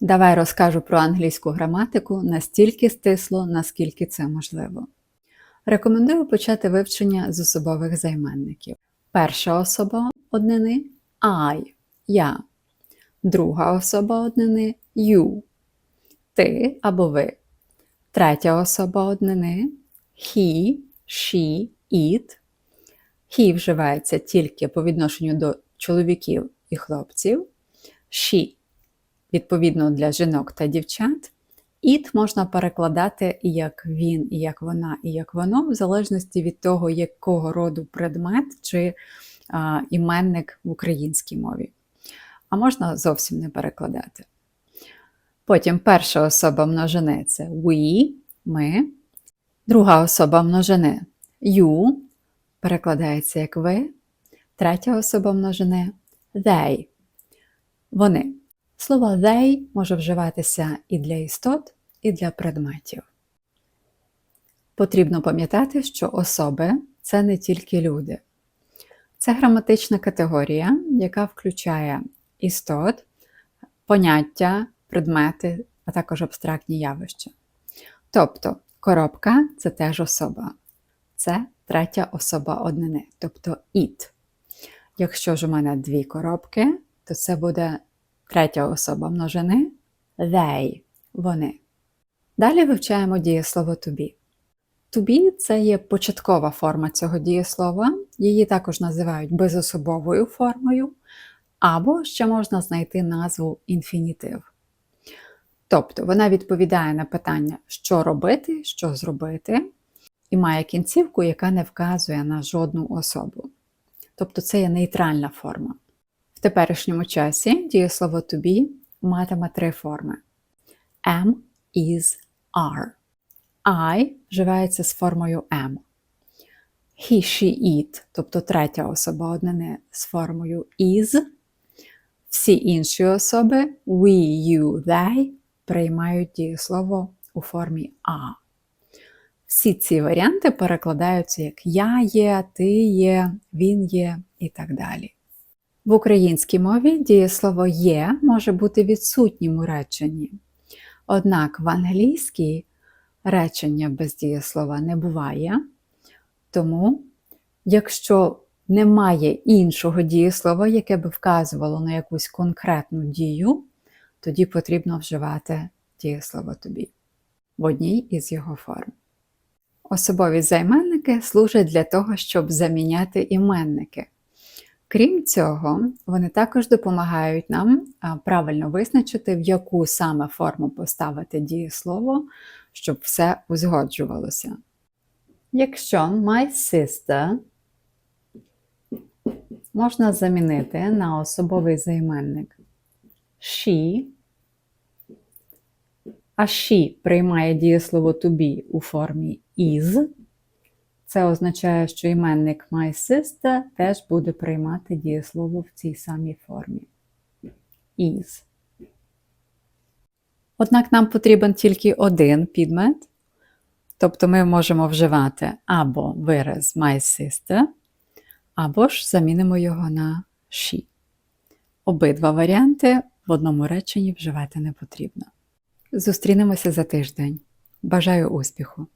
Давай розкажу про англійську граматику настільки стисло, наскільки це можливо. Рекомендую почати вивчення з особових займенників. Перша особа однини I, я. Друга особа однини you, ти або ви. Третя особа однини he, she, it. He вживається тільки по відношенню до чоловіків і хлопців. She відповідно для жінок та дівчат. It можна перекладати як він, і як вона, і як воно, в залежності від того, якого роду предмет чи а, іменник в українській мові. А можна зовсім не перекладати. Потім перша особа множини це we, ми. Друга особа множини you, перекладається як ви. Третя особа множини they. Вони. Слово they може вживатися і для істот, і для предметів. Потрібно пам'ятати, що особи це не тільки люди. Це граматична категорія, яка включає істот, поняття, предмети, а також абстрактні явища. Тобто коробка це теж особа. Це третя особа однини, тобто it. Якщо ж у мене дві коробки, то це буде третя особа множини they, вони. Далі вивчаємо дієслово to be. To be – це є початкова форма цього дієслова, її також називають безособовою формою, або ще можна знайти назву інфінітив. Тобто вона відповідає на питання, що робити, що зробити, і має кінцівку, яка не вказує на жодну особу. Тобто це є нейтральна форма. В теперішньому часі дієслово to be матиме три форми: am, is, are. I вживається з формою am. He, she, it, тобто третя особа однини з формою is. Всі інші особи we, you, they приймають дієслово у формі а. Всі ці варіанти перекладаються як я є, ти є, він є і так далі. В українській мові дієслово є може бути відсутнім у реченні. Однак в англійській речення без дієслова не буває. Тому, якщо немає іншого дієслова, яке би вказувало на якусь конкретну дію, тоді потрібно вживати дієслово тобі в одній із його форм. Особові займенники служать для того, щоб заміняти іменники. Крім цього, вони також допомагають нам правильно визначити, в яку саме форму поставити дієслово, щоб все узгоджувалося. Якщо my sister можна замінити на особовий займенник she, а she приймає дієслово to be у формі is, це означає, що іменник my sister теж буде приймати дієслово в цій самій формі. Is. Однак нам потрібен тільки один підмет, тобто ми можемо вживати або вираз my sister, або ж замінимо його на she. Обидва варіанти в одному реченні вживати не потрібно. Зустрінемося за тиждень. Бажаю успіху!